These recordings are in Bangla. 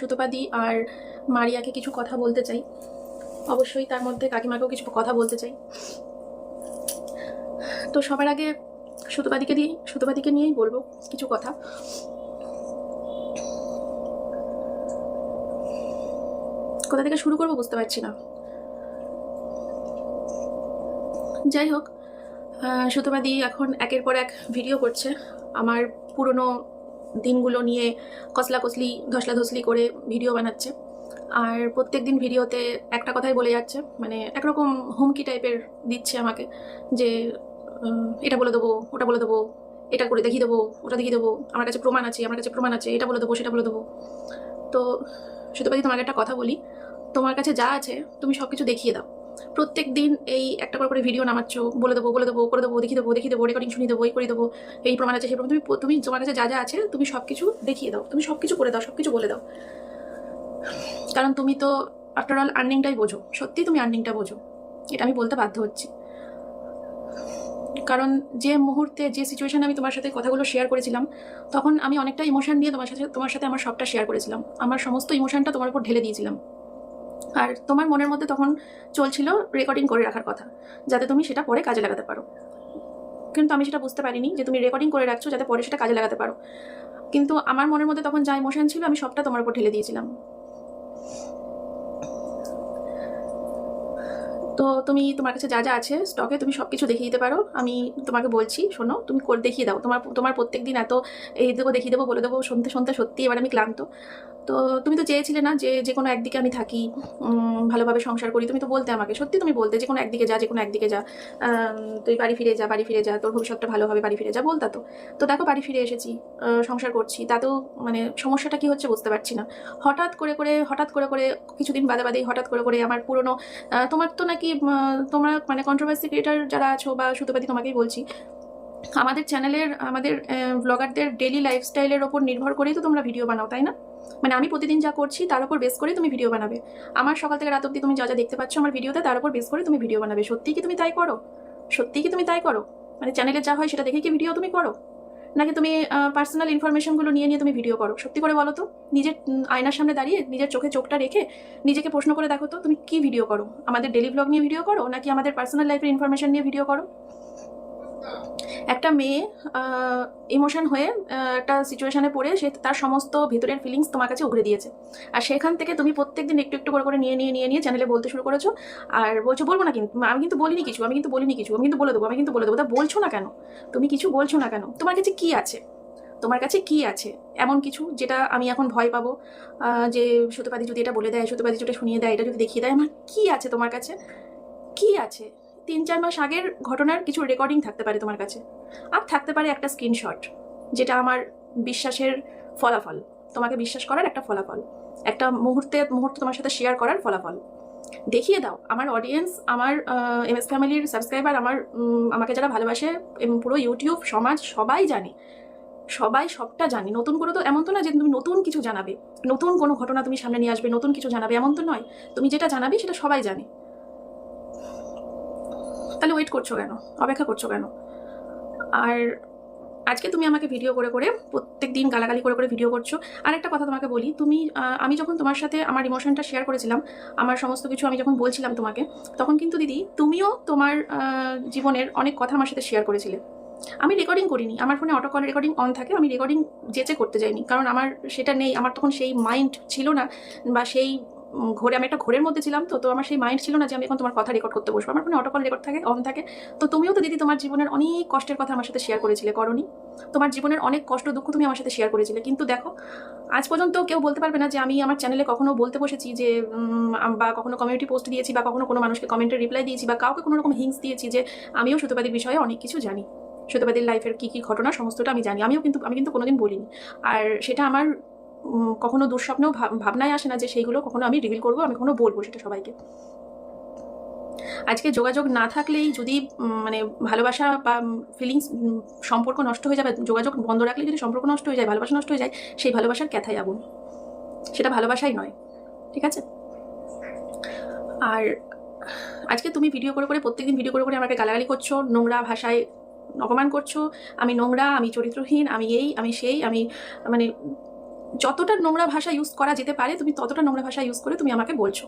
সুতোপাদি আর মারিয়াকে কিছু কথা বলতে চাই। অবশ্যই তার মধ্যে কাকিমাকেও কিছু কথা বলতে চাই। তো সবার আগে সুতোপাদিকে দিয়ে সুতোপাদিকে নিয়েই বলব কিছু কথা। কোথা থেকে শুরু করব বুঝতে পারছি না। যাই হোক সুতোপাদি এখন একের পর এক ভিডিও করছে। আমার পুরনো দিনগুলো নিয়ে কসলা কসলি ধসলা ধসলি করে ভিডিও বানাচ্ছে। আর প্রত্যেক দিন ভিডিওতে একটা কথাই বলে যাচ্ছে মানে একরকম হুমকি টাইপের দিচ্ছে আমাকে যে এটা বলে দেবো, ওটা বলে দেবো, এটা করে দেখিয়ে দেবো, ওটা দেখিয়ে দেবো, আমার কাছে প্রমাণ আছে, আমার কাছে প্রমাণ আছে, এটা বলে দেবো, সেটা বলে দেবো। তো সুতোপাদি তোমাকে একটা কথা বলি, তোমার কাছে যা আছে, তুমি সব কিছু দেখিয়ে দাও। প্রত্যেক দিন এই একটা করে করে ভিডিও নামাচ্ছ, বলে দেবো বলে দেবো করে দেবো দেখি দেবো দেখি দেবো রেকর্ডিং শুনিয়ে দেবো, এই করে দেবো, এই প্রমাণ আছে, সেই প্রমাণ, তুমি তুমি তোমার কাছে যা যা আছে, তুমি সব কিছু দেখিয়ে দাও, তুমি সব কিছু করে দাও সব কিছু বলে দাও। কারণ তুমি তো আফটার অল আর্নিংটাই বোঝো, সত্যি তুমি আর্নিংটা বোঝো, এটা আমি বলতে বাধ্য হচ্ছি। কারণ যে মুহূর্তে, যে সিচুয়েশানে আমি তোমার সাথে কথাগুলো শেয়ার করেছিলাম, তখন আমি অনেকটা ইমোশন দিয়ে তোমার সাথে তোমার সাথে আমার সবটা শেয়ার করেছিলাম, আমার সমস্ত ইমোশনটা তোমার উপর ঢেলে দিয়েছিলাম। আর তোমার মনের মধ্যে তখন চলছিল রেকর্ডিং করে রাখার কথা, যাতে তুমি সেটা পরে কাজে লাগাতে পারো। কিন্তু আমি সেটা বুঝতে পারিনি যে তুমি রেকর্ডিং করে রাখছো যাতে পরে সেটা কাজে লাগাতে পারো। কিন্তু আমার মনের মধ্যে তখন যা ইমোশন ছিল আমি সবটা তোমার উপর ঢেলে দিয়েছিলাম। তো তুমি, তোমার কাছে যা যা আছে স্টকে তুমি সব কিছু দেখিয়ে দিতে পারো। আমি তোমাকে বলছি, শোনো, তুমি দেখিয়ে দাও। তোমার তোমার প্রত্যেক দিন এত এই দেবো, দেখিয়ে দেবো, বলে দেবো, শুনতে শুনতে সত্যি এবার আমি ক্লান্ত। তো তুমি তো চেয়েছিলে না যে যে কোনো একদিকে আমি থাকি ভালোভাবে সংসার করি। তুমি তো বলতে আমাকে, সত্যি তুমি বলতে যে কোনো একদিকে যা যে কোনো একদিকে যা। তুই বাড়ি ফিরে যা, বাড়ি ফিরে যা, তোর ভবিষ্যৎটা ভালো হবে, বাড়ি ফিরে যা, বলতা তো। তো দেখো বাড়ি ফিরে এসেছি সংসার করছি, তাতেও মানে সমস্যাটা কি হচ্ছে বুঝতে পারছি না। হঠাৎ করে করে, হঠাৎ করে করে, কিছুদিন বাদে বাদেই হঠাৎ করে করে আমার পুরনো তোমার তো নাকি তোমরা মানে কন্ট্রোভার্সি ক্রিয়েটার যারা আছো বা সুতোপাতি তোমাকেই বলছি, আমাদের চ্যানেলের আমাদের ব্লগারদের ডেলি লাইফস্টাইলের ওপর নির্ভর করেই তো তোমরা ভিডিও বানাও, তাই না? মানে আমি প্রতিদিন যা করছি তার উপর বেস করে তুমি ভিডিও বানাবে। আমার সকাল থেকে রাত অব্দি তুমি যা যা দেখতে পাচ্ছ আমার ভিডিওতে তার উপর বেস করে তুমি ভিডিও বানাবে। সত্যি কি তুমি তাই করো? সত্যি কি তুমি তাই করো? মানে চ্যানেলে যা হয় সেটা দেখে কি ভিডিও তুমি করো? নাকি তুমি পার্সোনাল ইনফরমেশনগুলো নিয়ে নিয়ে তুমি ভিডিও করো? সত্যি করে বলো তো, নিজের আয়নার সামনে দাঁড়িয়ে নিজের চোখে চোখটা রেখে নিজেকে প্রশ্ন করে দেখো তো, তুমি কি ভিডিও করো? আমাদের ডেলি ব্লগ নিয়ে ভিডিও করো? নাকি আমাদের পার্সোনাল লাইফের ইনফরমেশন নিয়ে ভিডিও করো? একটা মেয়ে ইমোশন হয়ে একটা সিচুয়েশনে পড়ে, সে তার সমস্ত ভিতরের ফিলিংস তোমার কাছে উগড়ে দিয়েছে। আর সেখান থেকে তুমি প্রত্যেক দিন একটু একটু করে করে নিয়ে নিয়ে নিয়ে নিয়ে চ্যানেলে বলতে শুরু করেছ। আর বলছো, বলব না কিন্তু আমি কিন্তু বলিনি কিছু, আমি কিন্তু বলিনি কিছু, আমি কিন্তু বলে দেবো, আমি কিন্তু বলে দেবো। তা বলছো না কেন? তুমি কিছু বলছো না কেন? তোমার কাছে কি আছে? তোমার কাছে কি আছে? এমন কিছু যেটা আমি এখন ভয় পাবো? যে সত্যপাতি যদি এটা বলে দেয় সত্যপাতি যদি শুনিয়ে দেয়, এটা যদি দেখিয়ে দেয়, আমার কি আছে তোমার কাছে? কি আছে? তিন চার মাস আগের ঘটনার কিছু রেকর্ডিং থাকতে পারে তোমার কাছে। আর থাকতে পারে একটা স্ক্রিনশট যেটা আমার বিশ্বাসের ফলাফল, তোমাকে বিশ্বাস করার একটা ফলাফল। একটা মুহূর্তে, মুহূর্ত তোমার সাথে শেয়ার করার ফলাফল। দেখিয়ে দাও, আমার অডিয়েন্স আমার এম এস ফ্যামিলির সাবস্ক্রাইবার আমার আমাকে যারা ভালোবাসে পুরো ইউটিউব সমাজ সবাই জানে। সবাই সবটা জানি। নতুন করে তো এমন তো না যে তুমি নতুন কিছু জানাবে। নতুন কোনো ঘটনা তুমি সামনে নিয়ে আসবে, নতুন কিছু জানাবে, এমন তো নয়। তুমি যেটা জানাবে সেটা সবাই জানে। তাহলে ওয়েট করছ কেন? অপেক্ষা করছ কেন? আর আজকে তুমি আমাকে ভিডিও করে করে প্রত্যেক দিন গালাগালি করে করে ভিডিও করছ। আর একটা কথা তোমাকে বলি, তুমি আমি যখন তোমার সাথে আমার ইমোশনটা শেয়ার করেছিলাম, আমার সমস্ত কিছু আমি যখন বলছিলাম তোমাকে, তখন কিন্তু দিদি তুমিও তোমার জীবনের অনেক কথা আমার সাথে শেয়ার করেছিলে। আমি রেকর্ডিং করিনি, আমার ফোনে অটো কল রেকর্ডিং অন থাকে, আমি রেকর্ডিং যেচে করতে যাইনি, কারণ আমার সেটা নেই, আমার তখন সেই মাইন্ড ছিল না, বা সেই ঘোরে আমি একটা ঘোরের মধ্যে ছিলাম, তো তো আমার সেই মাইন্ড ছিল না যে আমি এখন তোমার কথা রেকর্ড করতে বসবো। আমার ফোনে অটো কল রেকর্ড থাকে অন থাকে। তো তুমিও তো দিদি তোমার জীবনের অনেক কষ্টের কথা আমার সাথে শেয়ার করেছিলে, করনি। তোমার জীবনের অনেক কষ্ট দুঃখ তুমি আমার সাথে শেয়ার করেছিলে। কিন্তু দেখো, আজ পর্যন্ত কেউ বলতে পারবে না যে আমি আমার চ্যানেলে কখনো বলতে বসেছি যে বা কখনো কমিউনিটি পোস্ট দিয়েছি বা কখনো কোনো মানুষকে কমেন্টে রিপ্লাই দিয়েছি বা কাউকে কোনো রকম হিংস দিয়েছি যে, আমিও সুতোপাদির বিষয়ে অনেক কিছু জানি। সুতোপাদির লাইফের কী কী ঘটনা সমস্তটা আমি জানি। আমিও কিন্তু, আমি কিন্তু কোনোদিন বলিনি। আর সেটা আমার কখনো দুঃস্বপ্নেও ভাব- ভাবনায় আসে না যে সেইগুলো কখনো আমি রিভিল করব, আমি কখনো বলব সেটা সবাইকে। আজকে যোগাযোগ না থাকলেই যদি মানে ভালোবাসা বা ফিলিংস সম্পর্ক নষ্ট হয়ে যাবে যোগাযোগ বন্ধ রাখলে যদি সম্পর্ক নষ্ট হয়ে যায়, ভালোবাসা নষ্ট হয়ে যায়, সেই ভালোবাসার ক্যাথাই আগুন। সেটা ভালোবাসাই নয়, ঠিক আছে? আর আজকে তুমি ভিডিও করে করে, প্রত্যেকদিন ভিডিও করে করে আমাকে গালাগালি করছ, নোংরা ভাষায় অপমান করছ। আমি নোংরা, আমি চরিত্রহীন, আমি এই, আমি সেই, আমি মানে যতটা নোংরা ভাষা ইউজ করা যেতে পারে, তুমি ততটা নোংরা ভাষা ইউজ করে তুমি আমাকে বলছো।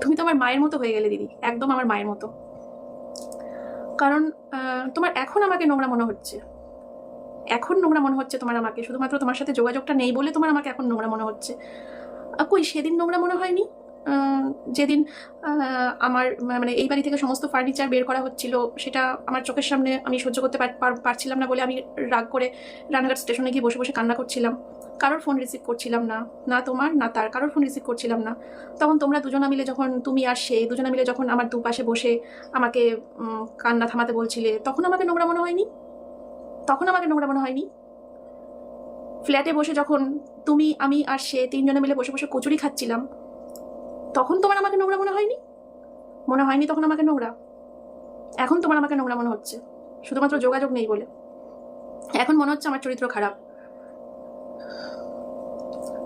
তুমি তো আমার মায়ের মতো হয়ে গেলে দিদি, একদম আমার মায়ের মতো। কারণ তোমার এখন আমাকে নোংরা মনে হচ্ছে। এখন নোংরা মনে হচ্ছে তোমার আমাকে, শুধুমাত্র তোমার সাথে যোগাযোগটা নেই বলে তোমার আমাকে এখন নোংরা মনে হচ্ছে। কই, সেদিন নোংরা মনে হয়নি? যেদিন আমার মানে এই বাড়ি থেকে সমস্ত ফার্নিচার বের করা হচ্ছিল, সেটা আমার চোখের সামনে আমি সহ্য করতে পার- পার- পারছিলাম না বলে আমি রাগ করে রানাঘাট স্টেশনে গিয়ে বসে বসে কান্না করছিলাম। কারোর ফোন রিসিভ করছিলাম না না তোমার, না তার, কারোর ফোন রিসিভ করছিলাম না। তখন তোমরা দুজনা মিলে যখন তুমি আর সে দুজনা মিলে যখন আমার দুপাশে বসে আমাকে কান্না থামাতে বলছিলে, তখন আমাকে নোংরা মনে হয়নি? তখন আমাকে নোংরা মনে হয়নি? ফ্ল্যাটে বসে যখন তুমি, আমি আর সে তিনজনে মিলে বসে বসে কচুরি খাচ্ছিলাম তখন তোমার আমাকে নোংরা মনে হয়নি? মনে হয়নি তখন আমাকে নোংরা। এখন তোমার আমাকে নোংরা মনে হচ্ছে। শুধুমাত্র যোগাযোগ নেই বলে। এখন মনে হচ্ছে আমার চরিত্র খারাপ।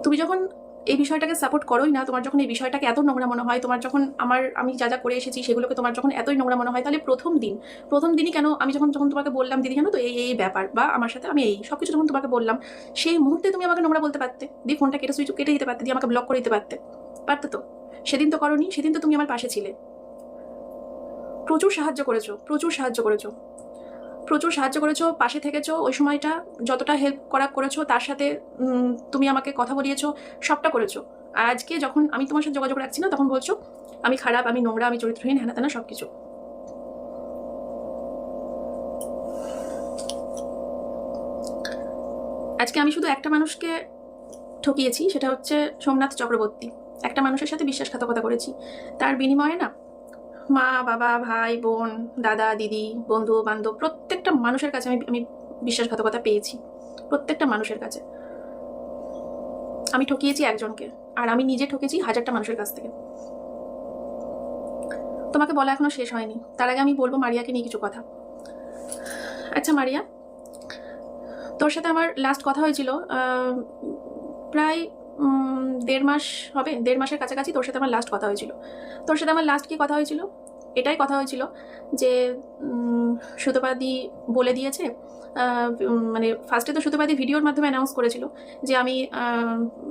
তুমি যখন এই বিষয়টাকে সাপোর্ট করোই না, তোমার যখন এই বিষয়টাকে এত নোংরা মনে হয়, তোমার যখন আমার, আমি যা যা করে এসেছি সেগুলোকে তোমার যখন এতই নোংরা মনে হয়, তাহলে প্রথম দিন, প্রথম দিনই কেন আমি যখন যখন তোমাকে বললাম, দিদি, জানো তো, এই এই ব্যাপার বা আমার সাথে আমি এই সব কিছু যখন তোমাকে বললাম, সেই মুহূর্তে তুমি আমাকে নোংরা বলতে পারতে। দিয়ে ফোনটা কেটে সুইচ, কেটে দিতে পারতে দিয়ে আমাকে ব্লক করে দিতে পারতে। পারতে তো। সেদিন তো করনি, সেদিন তো তুমি আমার পাশে ছিলে। প্রচুর সাহায্য করেছ, প্রচুর সাহায্য করেছ। প্রচুর সাহায্য করেছ, পাশে থেকেছো, ওই সময়টা যতটা হেল্প করা করেছ, তার সাথে তুমি আমাকে কথা বলিয়েছো, সবটা করেছ। আর আজকে যখন আমি তোমার সাথে যোগাযোগ রাখছি না, তখন বলছো, আমি খারাপ, আমি নোংরা, আমি চরিত্রহীন হ্যানা তেনা সব কিছু আজকে আমি শুধু একটা মানুষকে ঠকিয়েছি, সেটা হচ্ছে সোমনাথ চক্রবর্তী। একটা মানুষের সাথে বিশ্বাসঘাতকতা করেছি। তার বিনিময়ে না, মা, বাবা, ভাই, বোন, দাদা, দিদি, বন্ধু, বান্ধব প্রত্যেকটা মানুষের কাছে আমি আমি বিশ্বাসঘাতকতা পেয়েছি। প্রত্যেকটা মানুষের কাছে। আমি ঠকিয়েছি একজনকে, আর আমি নিজে ঠকেছি হাজারটা মানুষের কাছ থেকে। তোমাকে বলা এখনও শেষ হয়নি। তার আগে আমি বলব মারিয়াকে নিয়ে কিছু কথা। আচ্ছা মারিয়া, তোর সাথে আমার লাস্ট কথা হয়েছিল প্রায় দেড় মাস হবে, দেড় মাসের কাছাকাছি তোর সাথে আমার লাস্ট কথা হয়েছিল। তোর সাথে আমার লাস্ট কি কথা হয়েছিল? এটাই কথা হয়েছিল যে সুতোপাদি বলে দিয়েছে মানে ফার্স্টে তো সুতোপাদি ভিডিওর মাধ্যমে অ্যানাউন্স করেছিল যে আমি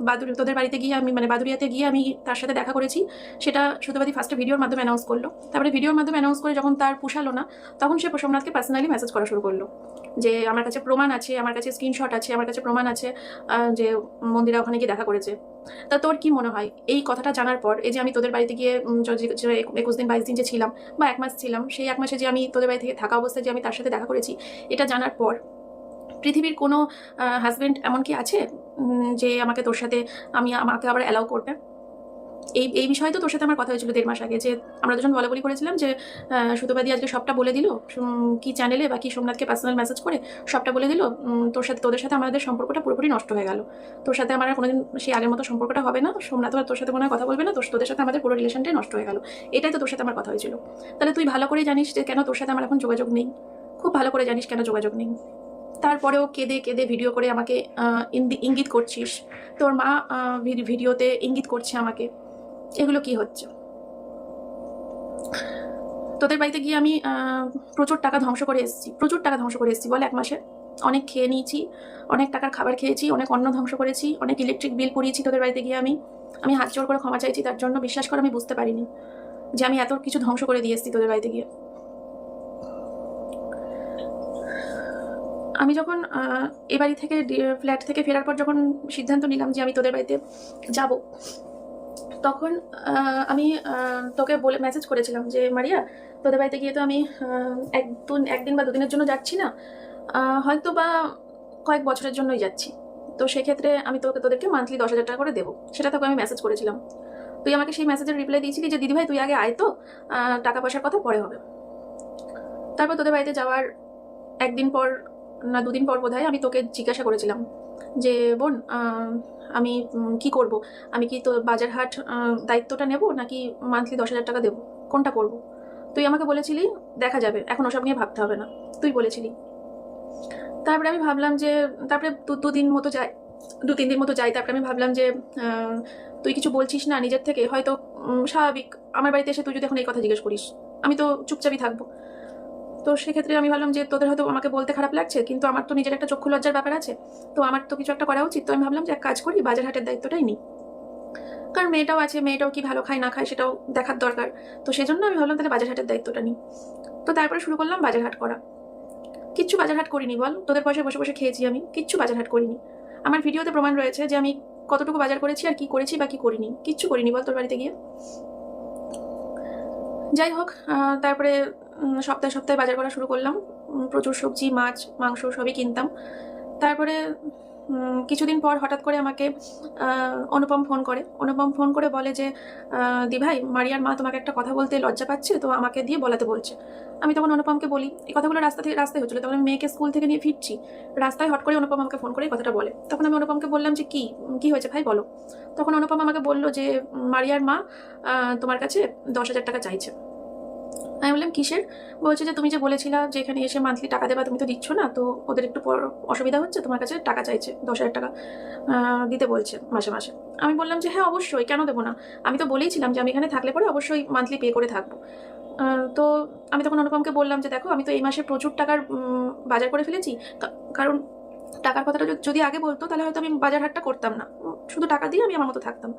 বাদুরি তোদের বাড়িতে গিয়ে আমি মানে বাদুরিয়াতে গিয়ে আমি তার সাথে দেখা করেছি। সেটা সুতোপাদি ফার্স্টে ভিডিওর মাধ্যমে অ্যানাউন্স করল। তারপরে ভিডিওর মাধ্যমে অ্যানাউন্স করে যখন তার পুষালো না, তখন সে সোমনাথকে পার্সোনালি মেসেজ করা শুরু করল। যে আমার কাছে প্রমাণ আছে, আমার কাছে স্ক্রিনশট আছে, আমার কাছে প্রমাণ আছে যে মন্দিরা ওখানে গিয়ে দেখা করেছে। তা তোর কি মনে হয়? এই কথাটা জানার পর, এই যে আমি তোদের বাড়িতে গিয়ে একুশ দিন বাইশ দিন যে ছিলাম, বা এক মাস ছিলাম, সেই এক মাসে যে আমি তোদের বাড়ি থেকে থাকা অবস্থায় যে আমি তার সাথে দেখা করেছি, এটা জানার পর পৃথিবীর কোনো হাজব্যান্ড এমন কি আছে যে আমাকে তোর সাথে, আমি আমাকে আবার অ্যালাউ করবে? এই এই বিষয়ে তো তোর সাথে আমার কথা হয়েছিল দেড় মাস আগে যে আমরা দুজন বলা বলি করেছিলাম যে সুতোবাদি আজকে সবটা বলে দিল কি চ্যানেলে বা কি সোমনাথকে পার্সোনাল মেসেজ করে সবটা বলে দিল তোর সাথে, তোদের সাথে আমাদের সম্পর্কটা পুরোপুরি নষ্ট হয়ে গেল। তোর সাথে আমার কোনোদিন সেই আগের মতো সম্পর্কটা হবে না সোমনাথ আর তোর সাথে কোনো কথা বলবে না তোর তোদের সাথে আমাদের পুরো রিলেশনটাই নষ্ট হয়ে গেল। এটাই তো তোর সাথে আমার কথা হয়েছিল। তাহলে তুই ভালো করেই জানিস যে কেন তোর সাথে আমার এখন যোগাযোগ নেই। খুব ভালো করে জানিস কেন যোগাযোগ নেই। তারপরেও কেঁদে কেঁদে ভিডিও করে আমাকে ইঙ্গিত করছিস। তোর মা ভিডিওতে ইঙ্গিত করছে আমাকে। এগুলো কি হচ্ছে? তোদের বাড়িতে গিয়ে আমি প্রচুর টাকা ধ্বংস করে এসেছি। প্রচুর টাকা ধ্বংস করে এসেছি, বল এক মাসে। অনেক খেয়ে নিয়েছি, অনেক টাকার খাবার খেয়েছি, অনেক অন্ন ধ্বংস করেছি, অনেক ইলেকট্রিক বিল পরিয়েছি তোদের বাড়িতে গিয়ে আমি। আমি হাত জোর করে ক্ষমা চাইছি, তার জন্য বিশ্বাস করে আমি বুঝতে পারিনি যে আমি এত কিছু ধ্বংস করে দিয়ে এসেছি তোদের বাড়িতে গিয়ে। আমি যখন এ বাড়ি থেকে ফ্ল্যাট থেকে ফেরার পর যখন সিদ্ধান্ত নিলাম যে আমি তোদের বাড়িতে যাব তখন আমি তোকে বলে মেসেজ করেছিলাম যে, মারিয়া, তোদের বাড়িতে গিয়ে তো আমি এক দুন একদিন বা দুদিনের জন্য যাচ্ছি না। হয়তো বা কয়েক বছরের জন্যই যাচ্ছি। তো সেক্ষেত্রে আমি তোকে, তোদেরকে মান্থলি দশ হাজার টাকা করে দেবো। সেটা তোকে আমি মেসেজ করেছিলাম। তুই আমাকে সেই মেসেজের রিপ্লাই দিয়েছিলি যে, দিদিভাই, তুই আগে আয় তো টাকা পয়সার কথা পরে হবে। তারপর তোদের বাড়িতে যাওয়ার একদিন পর না, দুদিন পর বোধহয় আমি তোকে জিজ্ঞাসা করেছিলাম যে, বোন আমি কি করব? আমি কি তো বাজার হাট দায়িত্বটা নেব নাকি মান্থলি দশ হাজার টাকা দেবো? কোনটা করব? তুই আমাকে বলেছিলি, দেখা যাবে। এখন ওসব নিয়ে ভাবতে হবে না। তুই বলেছিলি। তারপরে আমি ভাবলাম যে, তারপরে দু দুদিন মতো যাই দু, তিন দিন মতো যাই। তারপরে আমি ভাবলাম যে তুই কিছু বলছিস না নিজের থেকে? হয়তো স্বাভাবিক। আমার বাড়িতে এসে তুই যদি এখন এই কথা জিজ্ঞেস করিস। আমি তো চুপচাপই থাকব। তো সেক্ষেত্রে আমি ভাবলাম যে তোদের হয়তো আমাকে বলতে খারাপ লাগছে, কিন্তু আমার তো নিজের একটা চক্ষু লজ্জার ব্যাপার আছে, তো আমার তো কিছু একটা করা উচিত। তো আমি ভাবলাম যে এক কাজ করি, বাজার হাটের দায়িত্বটাই নিই। কারণ মেয়েটাও আছে, মেয়েটাও কি ভালো খায় না খায় সেটাও দেখার দরকার। তো সেই জন্য আমি ভাবলাম তাহলে বাজার হাটের দায়িত্বটা নিই। তো তারপরে শুরু করলাম বাজার হাট করা। কিচ্ছু বাজার হাট করিনি বল, তোদের পয়সায় বসে বসে খেয়েছি আমি, কিচ্ছু বাজার হাট করিনি। আমার ভিডিওতে প্রমাণ রয়েছে যে আমি কতটুকু বাজার করেছি আর কি করেছি বা কি করিনি। কিচ্ছু করিনি বল তোর বাড়িতে গিয়ে। যাই হোক তারপরে সপ্তাহে সপ্তাহে বাজার করা শুরু করলাম। প্রচুর সবজি, মাছ, মাংস সবই কিনতাম। তারপরে কিছুদিন পর হঠাৎ করে আমাকে অনুপম ফোন করে। অনুপম ফোন করে বলে যে দি ভাই, মারিয়ার মা তোমাকে একটা কথা বলতে লজ্জা পাচ্ছে, তো আমাকে দিয়ে বলাতে বলছে। আমি তখন অনুপমকে বলি, এই কথাগুলো রাস্তা থেকে, রাস্তায় হচ্ছিল। তখন আমি মেয়েকে স্কুল থেকে নিয়ে ফিরছি। রাস্তায় হট করে অনুপম আমাকে ফোন করে এই কথাটা বলে। তখন আমি অনুপমকে বললাম যে, কি কি হয়েছে ভাই, বলো? তখন অনুপম আমাকে বলল যে, মারিয়ার মা তোমার কাছে দশ হাজার টাকা চাইছে। আমি বললাম কিসের বলছে যে তুমি যে বলেছিলা যে এখানে এসে মান্থলি টাকা দেবা, তুমি তো দিচ্ছ না, তো ওদের একটু অসুবিধা হচ্ছে, তোমার কাছে টাকা চাইছে, দশ হাজার টাকা দিতে বলছে মাসে মাসে। আমি বললাম যে হ্যাঁ অবশ্যই, কেন দেবো না? আমি তো বলেইছিলাম যে আমি এখানে থাকলে পরে অবশ্যই মান্থলি পে করে থাকব। তো আমি তখন অনুপমকে বললাম যে দেখো, আমি তো এই মাসে প্রচুর টাকার বাজার করে ফেলেছি কারণ টাকার কথাটা যদি- আগে বলতো, তাহলে হয়তো আমি বাজার হাটটা করতাম না। শুধু টাকা দিয়ে আমি আমার মতো থাকতাম।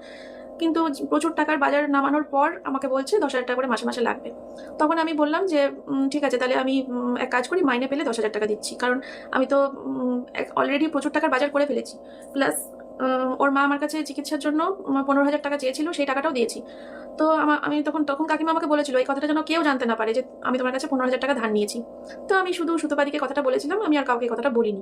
কিন্তু প্রচুর টাকার বাজার নামানোর পর আমাকে বলছে, দশ হাজার টাকা করে মাসে মাসে লাগবে। তখন আমি বললাম যে ঠিক আছে, তাহলে আমি এক কাজ করি, মাইনে পেলে দশ হাজার টাকা দিচ্ছি। কারণ আমি তো অলরেডি প্রচুর টাকার বাজার করে ফেলেছি। প্লাস ওর মা আমার কাছে চিকিৎসার জন্য পনেরো হাজার টাকা চেয়েছিল, সেই টাকাটাও দিয়েছি। তো আমা- আমি তখন তখন কাকিমা আমাকে বলেছিল, এই কথাটা যেন কেউ জানতে না পারে যে, আমি তোমার কাছে পনেরো হাজার টাকা ধার নিয়েছি। তো আমি শুধু সুতোপাদিকে কথাটা বলেছিলাম, আমি আর কাউকে কথাটা বলিনি।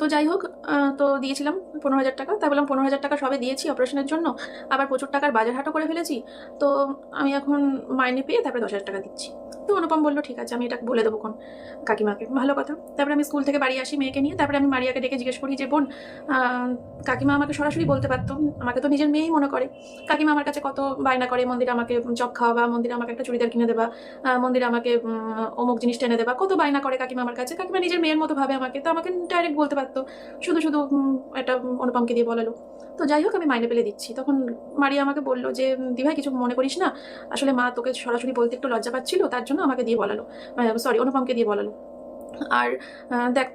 তো যাই হোক তো দিয়েছিলাম পনেরো হাজার টাকা। তাই বললাম পনেরো হাজার টাকা সবে দিয়েছি অপারেশনের জন্য। আবার প্রচুর টাকার বাজার হাটও করে ফেলেছি। তো আমি এখন মাইনে পেয়ে তারপরে দশ হাজার টাকা দিচ্ছি। তো অনুপম বলল, ঠিক আছে, আমি এটা বলে দেবো কোন কাকিমাকে। ভালো কথা। তারপরে আমি স্কুল থেকে বাড়ি আসি মেয়েকে নিয়ে। তারপরে আমি মারিয়াকে ডেকে জিজ্ঞেস করি যে, বোন কাকিমা আমাকে সরাসরি বলতে পারতো। আমাকে তো নিজের মেয়েই মনে করে। কাকিমা আমার কাছে কত বায়না করে, মন্দিরে আমাকে চপ খাওয়াবা, মন্দিরে আমাকে একটা চুড়িদার কিনে দেবা মন্দিরে আমাকে অমুক জিনিস টেনে দেবা। কত বায়না করে কাকিমা আমার কাছে। কাকিমা নিজের মেয়ের মতো ভাবে আমাকে। তো আমাকে ডাইরেক্ট বলতে পারতো, শুধু শুধু এটা অনুপমকে দিয়ে বলালো। তো যাই হোক, আমি মাইনে পেলে দিচ্ছি। তখন মারিয়া আমাকে বলল যে, দিভাই, কিছু মনে করিস না? আসলে মা তোকে সরাসরি বলতে একটু লজ্জা পাচ্ছিল, তার জন্য আমাকে দিয়ে বলালো। সরি অনুপমকে দিয়ে বলালো। আর দেখ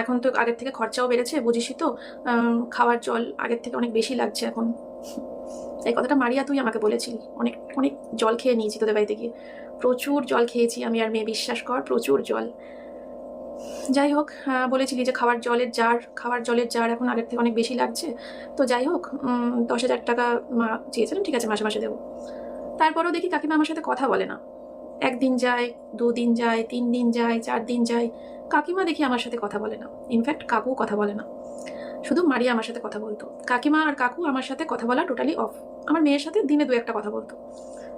এখন তো আগের থেকে খরচাও বেড়েছে, বুঝিসই তো। খাওয়ার জল আগের থেকে অনেক বেশি লাগছে এখন। এই কথাটা মারিয়া, তুই আমাকে বলেছিলি। অনেক অনেক জল খেয়ে নিয়েছি তোদের বাড়িতে গিয়ে। প্রচুর জল খেয়েছি আমি, আর মেয়ে, বিশ্বাস কর, প্রচুর জল। যাই হোক বলেছিলি যে খাওয়ার জলের জার খাওয়ার জলের জার এখন আগের থেকে অনেক বেশি লাগছে। তো যাই হোক দশ হাজার টাকা মা চেয়েছিলেন ঠিক আছে, মাসে মাসে দেবো। তারপরেও দেখি কাকিমা আমার সাথে কথা বলে না। একদিন যায়, দুদিন যায় তিন দিন যায় চার দিন যায়, কাকিমা দেখি আমার সাথে কথা বলে না। ইনফ্যাক্ট কাকু কথা বলে না। শুধু মারিয়া আমার সাথে কথা বলতো। কাকিমা আর কাকু আমার সাথে কথা বলা টোটালি অফ আমার মেয়ের সাথে দিনে দু একটা কথা বলতো।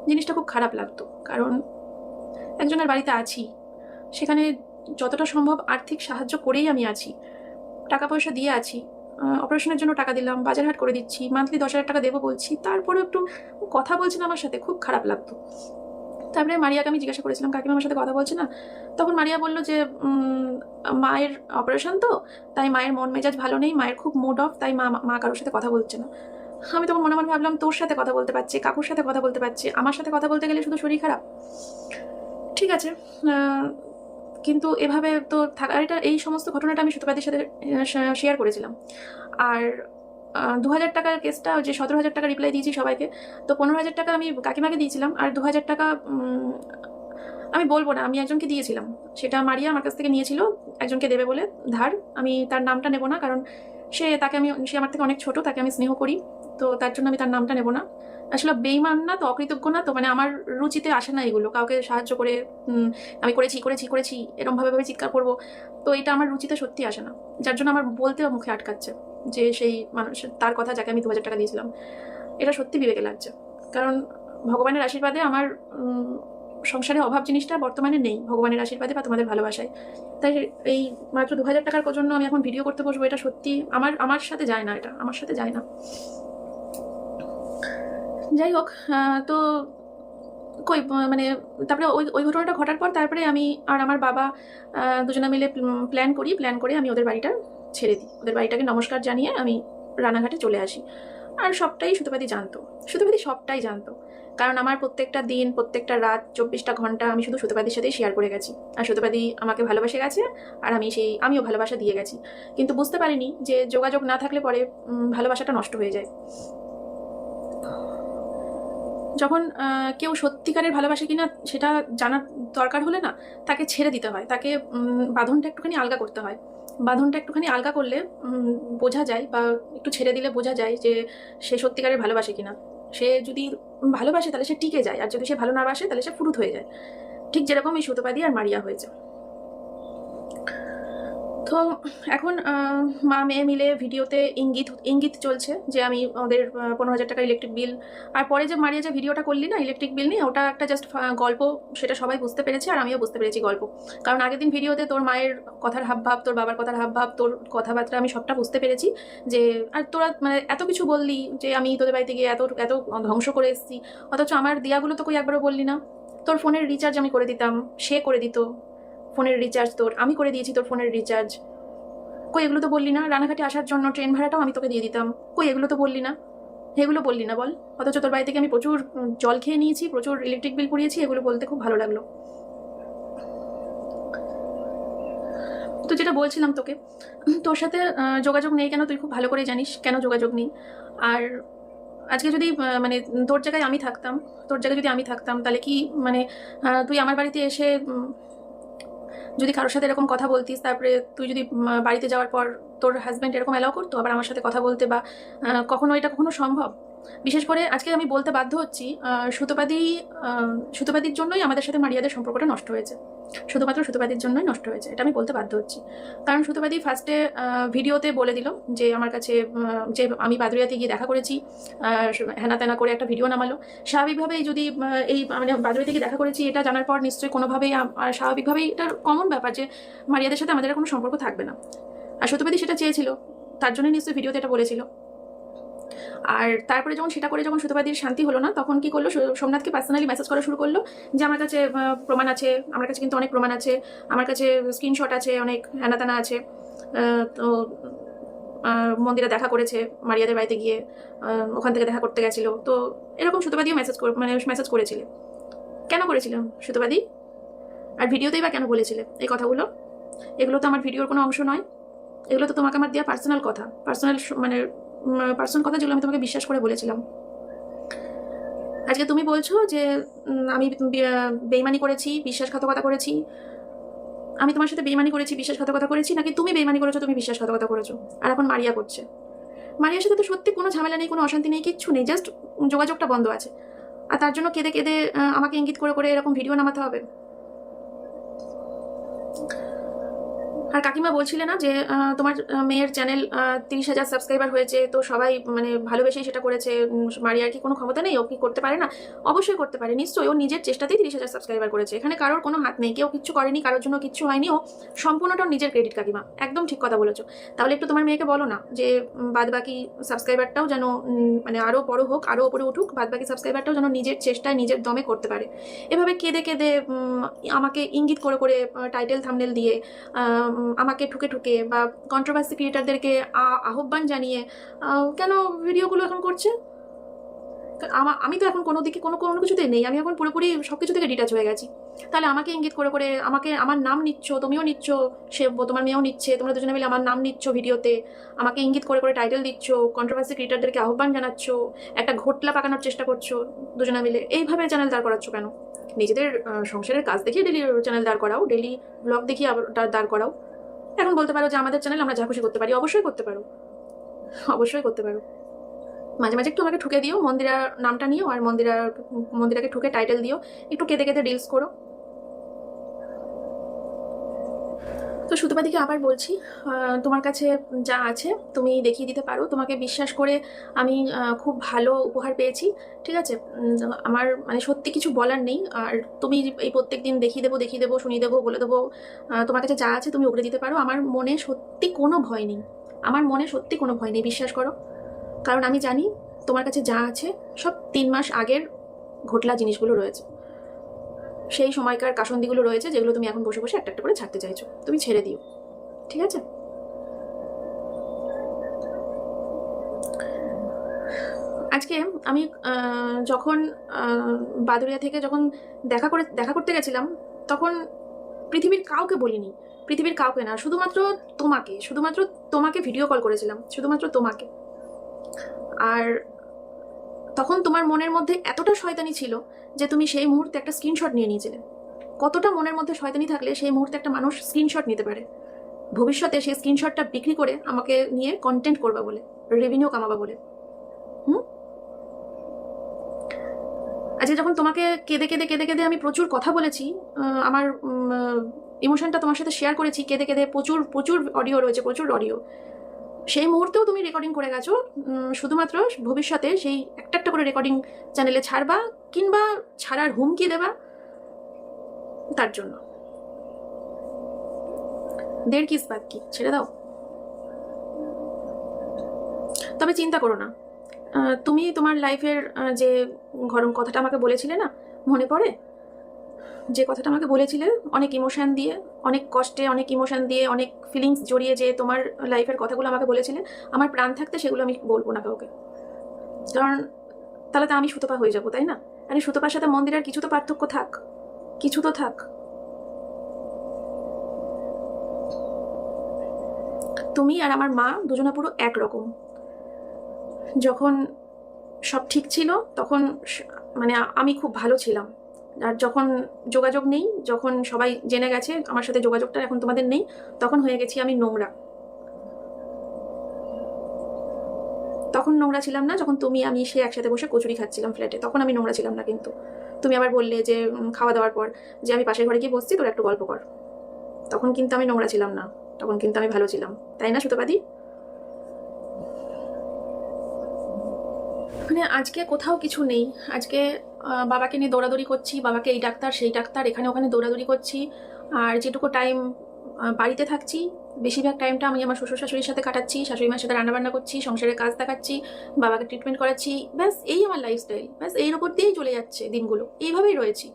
জিনিসটা খুব খারাপ লাগতো। কারণ একজনের বাড়িতে আছি, সেখানে যতটা সম্ভব আর্থিক সাহায্য করেই আমি আছি। টাকা পয়সা দিয়ে আছি। অপারেশনের জন্য টাকা দিলাম বাজার হাট করে দিচ্ছি মান্থলি দশ হাজার টাকা দেবো বলছি। তারপরেও একটু কথা বলছে না আমার সাথে, খুব খারাপ লাগতো। তারপরে মারিয়াকে আমি জিজ্ঞাসা করেছিলাম, কাকিমা আমার সাথে কথা বলছে না? তখন মারিয়া বলল যে মায়ের অপারেশন তো, তাই মায়ের মন মেজাজ ভালো নেই, মায়ের খুব মুড অফ তাই মা মা কারোর সাথে কথা বলছে না। আমি তখন মনে মনে ভাবলাম, তোর সাথে কথা বলতে পারছে, কাকুর সাথে কথা বলতে পারছে, আমার সাথে কথা বলতে গেলে শুধু শরীর খারাপ? ঠিক আছে কিন্তু এভাবে তো থাকা এটা এই সমস্ত ঘটনাটা আমি সুতপাদির সাথে শেয়ার করেছিলাম। আর দু হাজার টাকার কেসটা যে সতেরো হাজার টাকা রিপ্লাই দিয়েছি সবাইকে, তো পনেরো হাজার টাকা আমি কাকিমাকে দিয়েছিলাম, আর দু হাজার টাকা আমি বলব না, আমি একজনকে দিয়েছিলাম। সেটা মারিয়া আমার কাছ থেকে নিয়েছিল, একজনকে দেবে বলে ধার। আমি তার নামটা নেব না, কারণ সে তাকে আমি, সে আমার থেকে অনেক ছোট, তাকে আমি স্নেহ করি, তো তার জন্য আমি তার নামটা নেব না। আসলে বেইমান না, তো অকৃতজ্ঞ না, তো মানে আমার রুচিতে আসে না এগুলো। কাউকে সাহায্য করে আমি করেছি করেছি করেছি, এরমভাবে ভাবে চিৎকার করব, তো এটা আমার রুচিতে সত্যি আসে না। যার জন্য আমার বলতেও মুখে আটকাচ্ছে যে সেই মানুষ, তার কথা যাকে আমি দু হাজার টাকা দিয়েছিলাম, এটা সত্যি বিবেকে লাগছে। কারণ ভগবানের আশীর্বাদে আমার সংসারে অভাব জিনিসটা বর্তমানে নেই। ভগবানের আশীর্বাদে বা তোমাদের ভালোবাসায়। তাই এই মাত্র দু হাজার টাকার জন্য আমি এখন ভিডিও করতে বসবো, এটা সত্যি আমার আমার সাথে যায় না এটা, আমার সাথে যায় না। যাই হোক তো কই মানে তারপরে ওই ওই ঘটনাটা ঘটার পর তারপরে আমি আর আমার বাবা দুজনে মিলে প্ল্যান করি, প্ল্যান করে আমি ওদের বাড়িটা ছেড়ে দিই। ওদের বাড়িটাকে নমস্কার জানিয়ে আমি রানাঘাটে চলে আসি। আর সবটাই সুতোপাতি জানতো। সুতোপাতি সবটাই জানতো। কারণ আমার প্রত্যেকটা দিন, প্রত্যেকটা রাত, চব্বিশটা ঘণ্টা আমি শুধু সুতোপাদির সাথেই শেয়ার করে গেছি। আর সুতোপাদি আমাকে ভালোবাসে গেছে, আর আমি সেই, আমিও ভালোবাসা দিয়ে গেছি। কিন্তু বুঝতে পারিনি যে যোগাযোগ না থাকলে পরে ভালোবাসাটা নষ্ট হয়ে যায়। যখন কেউ সত্যিকারের ভালোবাসে কিনা সেটা জানার দরকার হলে না, তাকে ছেড়ে দিতে হয়। তাকে বাঁধনটা একটুখানি আলগা করতে হয়। বাঁধনটা একটুখানি আলগা করলে বোঝা যায় বা একটু ছেড়ে দিলে বোঝা যায় যে সে সত্যিকারের ভালোবাসে কিনা। সে যদি ভালোবাসে তাহলে সে টিকে যায়, আর যদি সে ভালো না বাসে তাহলে সে ফুরুত হয়ে যায়। ঠিক যেরকম এই সুতোপাদি আর মারিয়া হয়েছে। তো এখন মা মেয়ে মিলে ভিডিওতে ইঙ্গিত ইঙ্গিত চলছে যে আমি ওদের পনেরো হাজার টাকা ইলেকট্রিক বিল আর পরে যে মারিয়া যে ভিডিওটা করলি না ইলেকট্রিক বিল নিয়ে, ওটা একটা জাস্ট গল্প, সেটা সবাই বুঝতে পেরেছে আর আমিও বুঝতে পেরেছি গল্প। কারণ আগের দিন ভিডিওতে তোর মায়ের কথার হাব ভাব তোর বাবার কথার হাব ভাব তোর কথাবার্তা, আমি সবটা বুঝতে পেরেছি যে, আর তোরা মানে এত কিছু বললি যে আমি তোদের বাড়িতে গিয়ে এত এত ধ্বংস করে এসেছি। অথচ আমার দিয়াগুলো তো কই একবারও বললি না। তোর ফোনের রিচার্জ আমি করে দিতাম, সে করে দিত। ফোনের রিচার্জ তোর, আমি করে দিয়েছি তোর ফোনের রিচার্জ কই, এগুলো তো বললি না? রানাঘাটে আসার জন্য ট্রেন ভাড়াটাও আমি তোকে দিয়ে দিতাম। কই, এগুলো তো বললি না? এগুলো বললি না বল। অথচ তোর বাড়ি থেকে আমি প্রচুর জল খেয়ে নিয়েছি, প্রচুর ইলেকট্রিক বিল পুড়িয়েছি, এগুলো বলতে খুব ভালো লাগল। তো যেটা বলছিলাম তোকে, তোর সাথে যোগাযোগ নেই কেন? তুই খুব ভালো করে জানিস কেন যোগাযোগ নেই। আর আজকে যদি মানে তোর জায়গায় আমি থাকতাম, তোর জায়গায় যদি আমি থাকতাম, তাহলে কি মানে তুই আমার বাড়িতে এসে যদি কারোর সাথে এরকম কথা বলতিস, তারপরে তুই যদি বাড়িতে যাওয়ার পর তোর হাজব্যান্ড এরকম অ্যালাউ করতো, আবার আমার সাথে কথা বলতে বা কখনো এটা কখনো সম্ভব? বিশেষ করে আজকে আমি বলতে বাধ্য হচ্ছি সুতোপাদি সুতোপাদির জন্যই আমাদের সাথে মারিয়াদের সম্পর্কটা নষ্ট হয়েছে। শুধুমাত্র সুতোপাদির জন্যই নষ্ট হয়েছে, এটা আমি বলতে বাধ্য হচ্ছি। কারণ সুতোপাদি ফার্স্টে ভিডিওতে বলে দিল যে আমার কাছে যে আমি বাদুরিয়াতে গিয়ে দেখা করেছি হেনা তেনা করে একটা ভিডিও নামালো। স্বাভাবিকভাবেই যদি এই মানে বাদুরিয়াতে গিয়ে দেখা করেছি, এটা জানার পর নিশ্চয়ই কোনোভাবেই আর স্বাভাবিকভাবেই এটা কমন ব্যাপার যে মারিয়াদের সাথে আমাদের কোনো সম্পর্ক থাকবে না। আর সত্যবাদী সেটা চেয়েছিল, তার জন্যই নিশ্চয়ই ভিডিওতে এটা বলেছিল। আর তারপরে যখন সেটা করে যখন সুতোবাদীর শান্তি হলো না, তখন কি করল? সোমনাথকে পার্সোনালি মেসেজ করা শুরু করল যে, আমার কাছে প্রমাণ আছে, আমার কাছে কিন্তু অনেক প্রমাণ আছে, আমার কাছে স্ক্রিনশট আছে, অনেক হ্যানাতানা আছে। তো মন্দিরে দেখা করেছে, মারিয়াদের বাড়িতে গিয়ে ওখান থেকে দেখা করতে গেছিল। তো এরকম সুতোবাদীও মেসেজ মানে মেসেজ করেছিলে। কেন করেছিলাম সুতোবাদী? আর ভিডিওতেই বা কেন বলেছিলে এই কথাগুলো? এগুলো তো আমার ভিডিওর কোনো অংশ নয়। এগুলো তো তোমাকে আমার দেওয়া পার্সোনাল কথা। পার্সোনাল মানে পার্সোনাল কথা যেগুলো আমি তোমাকে বিশ্বাস করে বলেছিলাম। আজকে তুমি বলছো যে আমি বেইমানি করেছি, বিশ্বাসঘাতকতা করেছি। আমি তোমার সাথে বেইমানি করেছি, বিশ্বাসঘাতকতা করেছি, নাকি তুমি বেইমানি করেছ, তুমি বিশ্বাসঘাতকতা করেছ? আর এখন মারিয়া করছে। মারিয়ার সাথে তো সত্যি কোনো ঝামেলা নেই, কোনো অশান্তি নেই, কিচ্ছু নেই জাস্ট যোগাযোগটা বন্ধ আছে। আর তার জন্য কেঁদে কেঁদে আমাকে ইঙ্গিত করে করে এরকম ভিডিও নামাতে হবে। আর কাকিমা বলছিলে না যে তোমার মেয়ের চ্যানেল তিরিশ হাজার সাবস্ক্রাইবার হয়েছে, তো সবাই মানে ভালোবেসেই সেটা করেছে। মারিয়ার কি কোনো ক্ষমতা নেই? ও কি করতে পারে না? অবশ্যই করতে পারে। নিশ্চয়ই ও নিজের চেষ্টাতেই তিরিশ হাজার সাবস্ক্রাইবার করেছে। এখানে কারোর কোনো হাত নেই কেউ কিচ্ছু করেনি, কারোর জন্য কিচ্ছু হয়নি। ও সম্পূর্ণটা ওর নিজের ক্রেডিট কাকিমা। একদম ঠিক কথা বলেছ। তাহলে একটু তোমার মেয়েকে বলো না যে বাদ বাকি সাবস্ক্রাইবারটাও যেন মানে আরও বড় হোক আরও ওপরে উঠুক বাদ বাকি সাবস্ক্রাইবারটাও যেন নিজের চেষ্টায়, নিজের দমে করতে পারে। এভাবে কেঁদে কেঁদে আমাকে ইঙ্গিত করে করে টাইটেল থামনেল দিয়ে আমাকে ঠুকে ঠুকে বা কন্ট্রোভার্সি ক্রিয়েটারদেরকে আহ্বান জানিয়ে কেন ভিডিওগুলো এখন করছে? আমা তো এখন কোনো দিকে, কোনো কোনো কিছুতে নেই। আমি এখন পুরোপুরি সব কিছু থেকে ডিটাচ হয়ে গেছি। তাহলে আমাকে ইঙ্গিত করে করে আমাকে আমার নাম নিচ্ছ, তুমিও নিচ্ছ, সে তোমার মেয়েও নিচ্ছে, তোমরা দুজনে মিলে আমার নাম নিচ্ছ ভিডিওতে আমাকে ইঙ্গিত করে করে টাইটেল দিচ্ছ কন্ট্রোভার্সি ক্রিয়েটারদেরকে আহ্বান জানাচ্ছ, একটা ঘোটলা পাকানোর চেষ্টা করছ দুজনে মিলে। এইভাবে চ্যানেল দাঁড় করাচ্ছ কেন? নিজেদের সংসারের কাজ দেখিয়ে ডেলি চ্যানেল দাঁড় করাও ডেলি ব্লগ দেখিয়ে দাঁড় করাও। এখন বলতে পারো যে আমাদের চ্যানেল আমরা যা খুশি করতে পারি, অবশ্যই করতে পারো। অবশ্যই করতে পারো। মাঝে মাঝে একটু আমাকে ঠুকে দিও, মন্দিরার নামটা নিও, আর মন্দিরার, মন্দিরাকে ঠুকে টাইটেল দিও। একটু কেঁদে কেঁদে রিলস করো। তো সুতপাদিকে আবার বলছি তোমার কাছে যা আছে তুমি দেখিয়ে দিতে পারো। তোমাকে বিশ্বাস করে আমি খুব ভালো উপহার পেয়েছি, ঠিক আছে? আমার মানে সত্যি কিছু বলার নেই। আর তুমি এই প্রত্যেক দিন দেখিয়ে দেবো দেখিয়ে দেবো, শুনিয়ে দেবো, বলে দেবো তোমার কাছে যা আছে তুমি উগড়ে দিতে পারো। আমার মনে সত্যি কোনো ভয় নেই। আমার মনে সত্যি কোনো ভয় নেই, বিশ্বাস করো। কারণ আমি জানি তোমার কাছে যা আছে সব তিন মাস আগের ঘটলা জিনিসগুলো রয়েছে। সেই সময়কার কাসন্দিগুলো রয়েছে যেগুলো তুমি এখন বসে বসে একটা একটা করে ছাড়তে চাইছো। তুমি ছেড়ে দিও। ঠিক আছে? আজকে আমি যখন আহ, বাদুড়িয়া থেকে যখন দেখা করে দেখা করতে গেছিলাম তখন পৃথিবীর কাউকে বলিনি। পৃথিবীর কাউকে না শুধুমাত্র তোমাকে শুধুমাত্র তোমাকে ভিডিও কল করেছিলাম শুধুমাত্র তোমাকে। আর তখন তোমার মনের মধ্যে এতটা শয়তানি ছিল যে তুমি সেই মুহূর্তে একটা স্ক্রিনশট নিয়ে নিয়েছিলে। কতটা মনের মধ্যে শয়তানি থাকলে সেই মুহূর্তে একটা মানুষ স্ক্রিনশট নিতে পারে? ভবিষ্যতে সেই স্ক্রিনশটটা বিক্রি করে আমাকে নিয়ে কন্টেন্ট করবা বলে রেভিনিউ কামাবা বলে। হুম? আজকে যখন তোমাকে কেঁদে কেঁদে কেঁদে কেঁদে আমি প্রচুর কথা বলেছি আমার ইমোশনটা তোমার সাথে শেয়ার করেছি, কেঁদে কেঁদে প্রচুর প্রচুর অডিও রয়েছে, প্রচুর অডিও সেই মুহূর্তেও তুমি রেকর্ডিং করে গেছো। শুধুমাত্র ভবিষ্যতে সেই একটা একটা করে রেকর্ডিং চ্যানেলে ছাড়বা কিংবা ছাড়ার হুমকি দেবা তার জন্য। দেড় কিস বাদ কি ছেড়ে দাও। তবে চিন্তা করো না। তুমি তোমার লাইফের যে গরম কথাটা আমাকে বলেছিলে না, মনে পড়ে? যে কথাটা আমাকে বলেছিলে, অনেক ইমোশন দিয়ে, অনেক কষ্টে, অনেক ইমোশন দিয়ে, অনেক ফিলিংস জড়িয়ে যে তোমার লাইফের কথাগুলো আমাকে বলেছিলে, আমার প্রাণ থাকতে সেগুলো আমি বলব না কাউকে। কারণ তাহলে তো আমি সুতপা হয়ে যাব, তাই না? আরে সুতপার সাথে মন্দিরের কিছু তো পার্থক্য থাক, কিছু তো থাক। তুমি আর আমার মা দুজনে পুরো একরকম। যখন সব ঠিক ছিল, তখন মানে আমি খুব ভালো ছিলাম। আর যখন যোগাযোগ নেই, যখন সবাই জেনে গেছে আমার সাথে যোগাযোগটা এখন তোমাদের নেই, তখন হয়ে গেছি আমি নোংরা। তখন নোংরা ছিলাম না যখন তুমি, আমি, সে একসাথে বসে কচুরি খাচ্ছিলাম ফ্ল্যাটে তখন আমি নোংরা ছিলাম না কিন্তু। তুমি আবার বললে যে খাওয়া দাওয়ার পর যে, আমি পাশের ঘরে গিয়ে বসছি, তোর একটু গল্প কর। তখন কিন্তু আমি নোংরা ছিলাম না। তখন কিন্তু আমি ভালো ছিলাম। তাই না, সুতপাদি? মানে আজকে কোথাও কিছু নেই। আজকে বাবাকে নিয়ে দৌড়াদৌড়ি করছি, বাবাকে এই ডাক্তার, সেই ডাক্তার, এখানে ওখানে দৌড়াদৌড়ি করছি। আর যেটুকু টাইম বাড়িতে থাকছি, বেশিরভাগ টাইমটা আমি আমার শ্বশুর শাশুড়ির সাথে কাটাচ্ছি শাশুড়ি মায়ের সাথে রান্নাবান্না করছি, সংসারের কাজ দেখাচ্ছি, বাবাকে ট্রিটমেন্ট করাচ্ছি। ব্যাস, এই আমার লাইফস্টাইল ব্যাস, এর ওপর দিয়েই চলে যাচ্ছে দিনগুলো। এইভাবেই রয়েছি।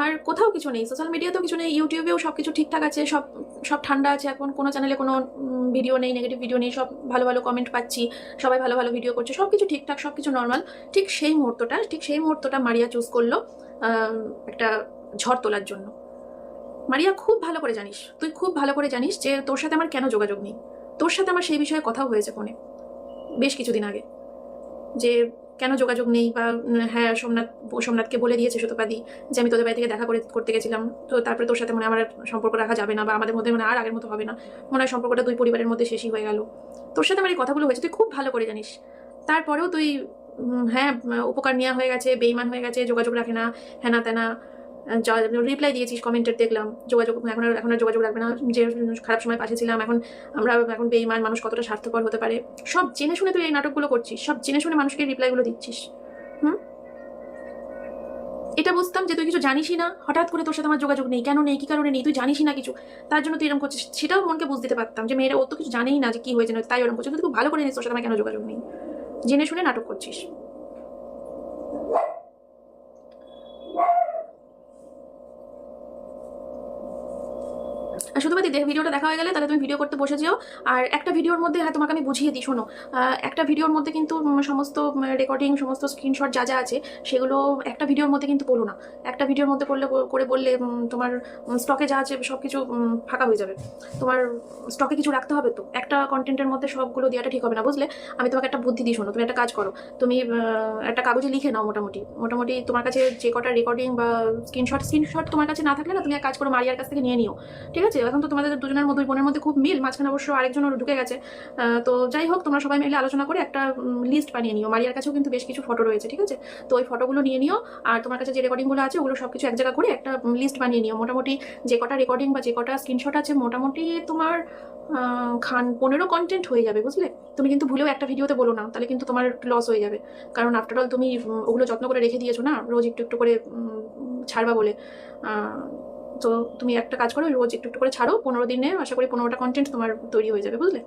আর কোথাও কিছু নেই। সোশ্যাল মিডিয়াতেও কিছু নেই ইউটিউবেও সব কিছু ঠিকঠাক আছে, সব সব ঠান্ডা আছে। এখন কোনো চ্যানেলে কোনো ভিডিও নেই নেগেটিভ ভিডিও নেই, সব ভালো ভালো কমেন্ট পাচ্ছি, সবাই ভালো ভালো ভিডিও করছে সব কিছু ঠিকঠাক সব কিছু নর্মাল ঠিক সেই মুহূর্তটা, ঠিক সেই মুহূর্তটা মারিয়া চুজ করল একটা ঝড় তোলার জন্য। মারিয়া, খুব ভালো করে জানিস, তুই খুব ভালো করে জানিস যে তোর সাথে আমার কেন যোগাযোগ নেই। তোর সাথে আমার সেই বিষয়ে কথাও হয়েছে ফোনে, বেশ কিছুদিন আগে। যে কেন যোগাযোগ নেই? বা হ্যাঁ সোমনাথ, সোমনাথকে বলে দিয়েছে সুতপাদি যে আমি তোদের বাড়ি থেকে দেখা করে, করতে গেছিলাম। তো তারপরে তোর সাথে মনে আমার সম্পর্ক রাখা যাবে না বা আমাদের মধ্যে মানে আর আগের মতো হবে না। মনে হয় সম্পর্কটা দুই পরিবারের মধ্যে শেষই হয়ে গেল। তোর সাথে আমার এই কথাগুলো হয়েছে, তুই খুব ভালো করে জানিস। তারপরেও তুই হ্যাঁ উপকার নেওয়া হয়ে গেছে বেইমান হয়ে গেছে, যোগাযোগ রাখে না হ্যানা তেনা রিপ্লাই দিয়েছিস কমেন্টের দেখলাম, যোগাযোগ এখন এখন আর যোগাযোগ রাখবে না, যে খারাপ সময় পাশে ছিলাম, এখন আমরা এখন বেইমান মানুষ কতটা স্বার্থপর হতে পারে? সব জেনে শুনে তুই এই নাটকগুলো করছিস, সব জেনে শুনে মানুষকে রিপ্লাইগুলো দিচ্ছিস, হুম? এটা বুঝতাম যে তুই কিছু জানিসই না, হঠাৎ করে তোর সাথে আমার যোগাযোগ নেই, কেন নেই, কি কারণে নেই, তুই জানিসই না কিছু, তার জন্য তুই এরকম করছিস, সেটাও মনকে বুঝতে দিতে পারতাম যে মেয়েরা ও তো কিছু জানেই না যে কি হয়েছে না তাই ওরকম করছিস তুই খুব ভালো করে নিস তোর সাথে আমার কেন যোগাযোগ নেই, জেনে শুনে নাটক করছিস। শুধুমাত্র দেখ ভিডিওটা দেখা হয়ে গেলে তাহলে তুমি ভিডিও করতে বসে যেও। আর একটা ভিডিওর মধ্যে হ্যাঁ তোমাকে আমি বুঝিয়ে দিই, শোনো। একটা ভিডিওর মধ্যে কিন্তু সমস্ত রেকর্ডিং সমস্ত স্ক্রিনশট যা যা আছে, সেগুলো একটা ভিডিওর মধ্যে কিন্তু বলো না। একটা ভিডিওর মধ্যে করলে করে বললে তোমার স্টকে যা আছে সব কিছু ফাঁকা হয়ে যাবে। তোমার স্টকে কিছু রাখতে হবে তো? একটা কন্টেন্টের মধ্যে সবগুলো দেওয়াটা ঠিক হবে না, বুঝলে? আমি তোমাকে একটা বুদ্ধি দিই, শোনো, তুমি একটা কাজ করো। তুমি একটা কাগজে লিখে নাও মোটামুটি। মোটামুটি তোমার কাছে যে কটা রেকর্ডিং বা স্ক্রিনশট স্ক্রিনশট তোমার কাছে না থাকলে না, তুমি এক কাজ করো, মারিয়ার কাছ থেকে নিয়ে নিও। ঠিক আছে? এখন তো তোমাদের দুজনের মধ্যে বোনের মধ্যে খুব মিল, মাঝখানে অবশ্য আরেকজনও ঢুকে গেছে। তো যাই হোক, তোমরা সবাই মিলে আলোচনা করে একটা লিস্ট বানিয়ে নিও। মারিয়ার কাছেও কিন্তু বেশ কিছু ফটো রয়েছে, ঠিক আছে? তো ওই ফটোগুলো নিয়ে নিও, আর তোমার কাছে যে রেকর্ডিংগুলো আছে, ওগুলো সব কিছু এক জায়গা করে একটা লিস্ট বানিয়ে নিও। মোটামুটি যে কটা রেকর্ডিং বা যে কটা স্ক্রিনশট আছে, মোটামুটি তোমার খান, পনেরো কন্টেন্ট হয়ে যাবে, বুঝলে? তুমি কিন্তু ভুলেও একটা ভিডিওতে বলো না, তাহলে কিন্তু তোমার লস হয়ে যাবে। কারণ আফটার অল তুমি ওগুলো যত্ন করে রেখে দিয়েছ না? রোজ একটু একটু করে ছাড়বা বলে। তো তুমি একটা কাজ করো, রোজ একটু একটু করে ছাড়ো, পনেরো দিনে আশা করি পনেরোটা কন্টেন্ট তোমার তৈরি হয়ে যাবে, বুঝলে?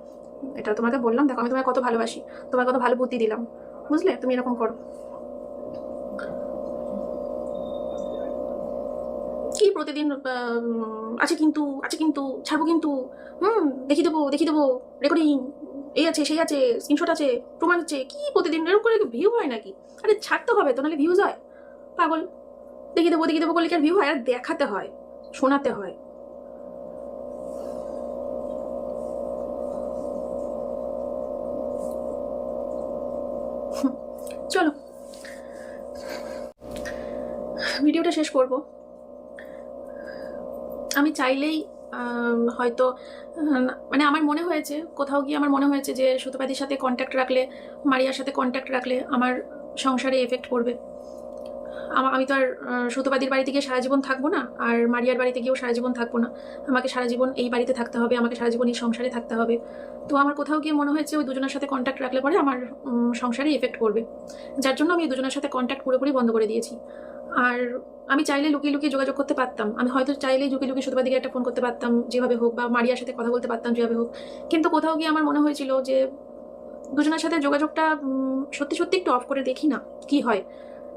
এটা তোমাকে বললাম, দেখো আমি তোমায় কত ভালোবাসি তোমায় কত ভালো বুদ্ধি দিলাম, বুঝলে? তুমি এরকম করো। কি প্রতিদিন আছে কিন্তু আছে কিন্তু, ছাড়বো কিন্তু, হুম, দেখিয়ে দেবো দেখিয়ে দেবো রেকর্ডিং এই আছে, সেই আছে স্ক্রিনশট আছে, প্রমাণ আছে, কি প্রতিদিন, এরকম করে ভিউ হয় নাকি? আরে ছাড়তে হবে তো, নাহলে ভিউজ হয়, পাগল। দেখিয়ে দেবো দেখিয়ে দেবো করলে কি আর ভিউ হয়? আর দেখাতে হয়। শোনাতে হয়। চলো। ভিডিওটা শেষ করব। আমি চাইলেই হয়তো মানে আমার মনে হয়েছে, কোথাও গিয়ে আমার মনে হয়েছে যে সুতপাদির সাথে কন্ট্যাক্ট রাখলে, মারিয়ার সাথে কন্ট্যাক্ট রাখলে আমার সংসারে এফেক্ট পড়বে। আমা- তো আর আহ, সুতপাদির বাড়িতে গিয়ে সারা জীবন থাকব না আর মারিয়ার বাড়িতে গিয়েও সারা জীবন থাকব না। আমাকে সারা জীবন এই বাড়িতে থাকতে হবে আমাকে সারা জীবন এই সংসারে থাকতে হবে। তো আমার কোথাও গিয়ে মনে হয়েছে ওই দুজনের সাথে কন্ট্যাক্ট রাখলে পরে আমার সংসারে এফেক্ট করবে যার জন্য আমি এই দুজনের সাথে কন্ট্যাক্ট পুরোপুরি বন্ধ করে দিয়েছি। আর আমি চাইলে লুকিয়ে লুকিয়ে যোগাযোগ করতে পারতাম। আমি হয়তো চাইলেই লুকিয়ে লুকিয়ে সুতপাদিকে একটা ফোন করতে পারতাম যেভাবে হোক বা মারিয়ার সাথে কথা বলতে পারতাম যেভাবে হোক। কিন্তু কোথাও গিয়ে আমার মনে হয়েছিল যে দুজনের সাথে যোগাযোগটা সত্যি সত্যি একটু অফ করে দেখি না কি হয়।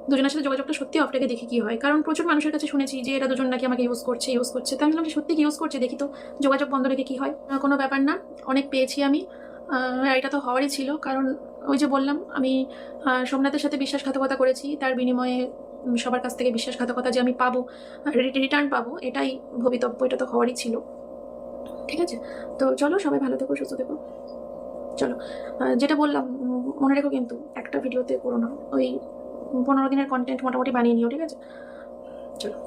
দুজনের সাথে যোগাযোগটা সত্যি অফ রেখে দেখি কি হয়? কারণ প্রচুর মানুষের কাছে শুনেছি যে এরা দুজন নাকি আমাকে ইউজ করছে ইউজ করছে। তাই আমি সত্যি ইউজ করছে? দেখি তো। যোগাযোগ বন্ধ রেখে কি হয়? কোনো ব্যাপার না। অনেক পেয়েছি আমি। এটা তো হওয়ারই ছিল। কারণ ওই যে বললাম, আমি সোমনাথের সাথে বিশ্বাসঘাতকতা করেছি। তার বিনিময়ে সবার কাছ থেকে বিশ্বাসঘাতকতা যে আমি পাবো রিটার্ন পাবো, এটাই ভবিতব্য। এটা তো হওয়ারই ছিল। ঠিক আছে? তো চলো, সবাই ভালো থেকো, সুস্থ থেকো। চলো। যেটা বললাম মনে রেখো কিন্তু, একটা ভিডিওতে করো না। ওই পনেরো দিনের কন্টেন্ট মোটামুটি বানিয়ে নিও ঠিক আছে? চলো।